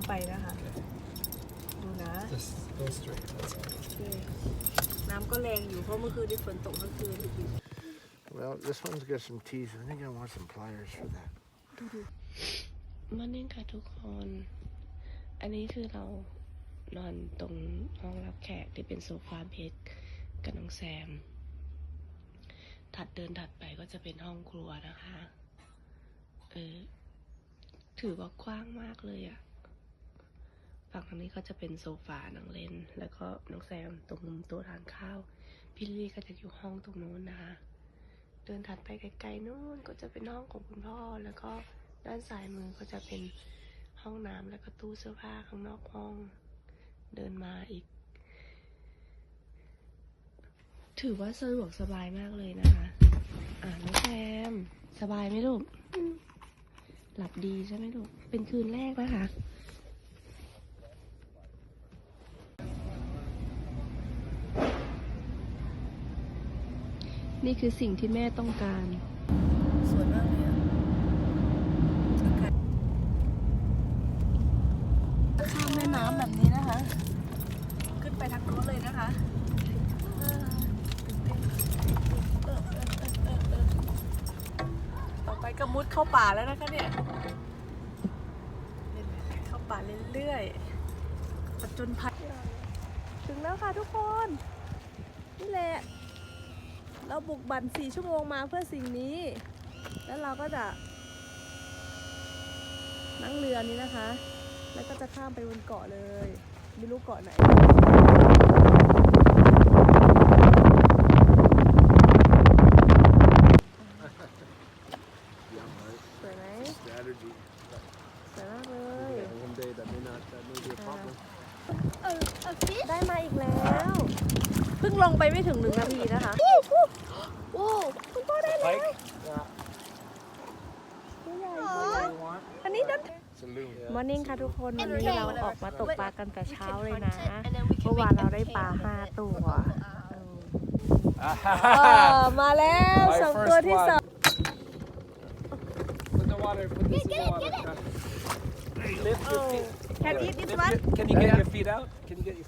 ำไปนะคะ ดูนะ Just go straight. That's all. โอเคน้ำก็แรงอยู่เพราะเมื่อคืนที่ฝนตกเมื่อคืน Well, this one's got some teeth. I think I want some pliers for that. มานิ่งค่ะทุกคน อันนี้คือเรานอนตรงห้องรับแขกที่เป็นโซฟาเบดกับน้องแซม ถัดเดินถัดไปก็จะเป็นห้องครัวนะคะ เออ ถือว่ากว้างมากเลยอะ ฝั่งทางนี้ก็จะเป็นโซฟาหนังเล่น แล้วก็น้องแซมตรงมุมโต๊ะทานข้าว พี่ลี่ก็จะอยู่ห้องตรงโน้นนะคะ เดินถัดไปไกลๆนู้นก็จะเป็นห้องของคุณพ่อ แล้วก็ด้านซ้ายมือก็จะเป็นห้องน้ำแล้วก็ตู้เสื้อผ้าข้างนอกห้อง เดินมาอีก ถือว่าสะดวกสบายมากเลยนะคะ อ่าน้องแซมสบายไหมลูก หลับดีใช่ไหมลูก เป็นคืนแรกนะคะ นี่คือสิ่งที่แม่ต้องการสวยมากเลยอะข้ามแม่น้ำแบบนี้นะคะ ขึ้นไปทางโน้นเลยนะคะต่อไปก็มุดเข้าป่าแล้วนะคะเนี่ยเข้าป่าเรื่อยๆผจญภัยถึงแล้วค่ะทุกคน นี่แหละ เราบุกบั่นสี่ชั่วโมงมาเพื่อสิ่งนี้ แล้วเราก็จะนั่งเรือนี้นะคะ แล้วก็จะข้ามไปบนเกาะเลย ไม่รู้เกาะไหนสวยไหม Strategy. สวยมากเลย One day that may not, that may be a problem. ได้มาอีกแล้ว เพิ่งลงไปไม่ถึงหนึ่งนาทีนะคะโอ้คุณพ่อได้แล้ว Pike? ตัวใหญ่ตัวใหญ่ อันนี้ดัน It's a loon. มอร์นิ่งค่ะทุกคน วันนี้เราออกมาตกปลากันแต่เช้าเลยนะ เมื่อวานเราได้ปลาห้าตัวเออมาแล้วสองตัวที่สอง Put the water, put this in the water. Lift your feet. Can you eat this one? Can you get your feet out? Can you get your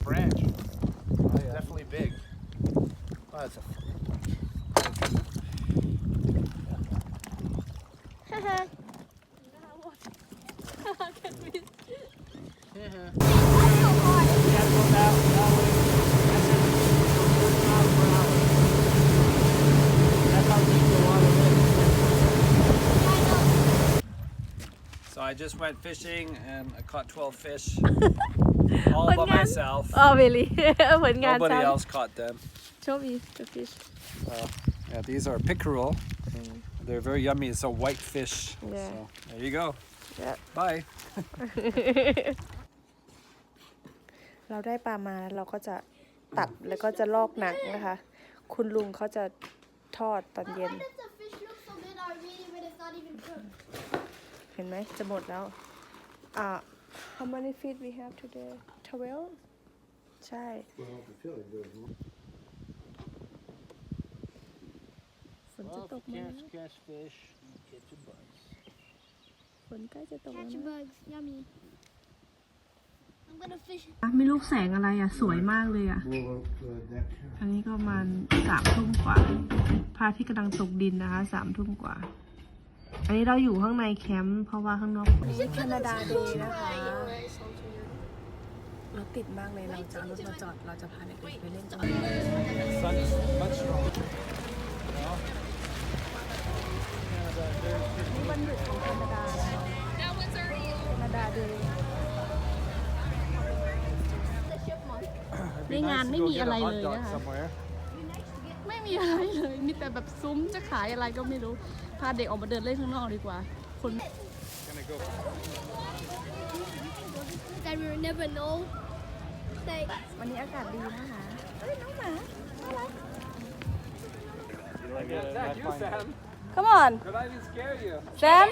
Branch. Oh, yeah. Definitely big. Oh, that's a So I just went fishing and I caught 12 fish all byผลงาน myself. อ๋อเวลี่ ผลงาน Nobody ฉัน else caught them. โชว์มี the fish Yeah, these are pickerel. They're very yummy. It's a white fish. Yeah. So there you go. Yeah. Bye. เราได้ปลามาเราก็จะตัดแล้วก็จะลอกหนังนะคะ คุณลุงเขาจะทอดตอนเย็น Why does the fish look so good already when it's not even cooked? เห็นไหมจะหมดแล้วอ่า how many feet we have today 12ใช่ Well, I feel like there's more. ฝนจะตกไหม catch fish, you catch a bugs. ฝนใกล้จะตกแล้ว Catch นะ bugs, yummy. I'm gonna fish. ไม่ลูกแสงอะไรอะ สวยมากเลยอะ Blow out the deck here. อันนี้ก็ประมาณสามทุ่มกว่าพระอาที่กำลังตกดินนะคะสามทุ่มกว่า อันนี้เราอยู่ข้างในแคมป์เพราะว่าข้างนอกแคนาดาเดย์นะคะรถติดมากเลยเราจะเอารถมาจอดเราจะพาเด็กๆไปเล่นจอด Sun is much stronger. นี่วันหยุดของแคนาดานะคะแคนาดาเดย์ในงานไม่มีอะไรเลย Dog นะคะ somewhere. ไม่มีอะไรเลย มีแต่แบบซุ้มจะขายอะไรก็ไม่รู้พาเด็กออกมาเดินเล่นข้างนอกดีกว่า คน Gonna go. That we will never know. Like, วันนี้อากาศดีนะคะ Is that you, Sam? Come on Could I even scare you? Sam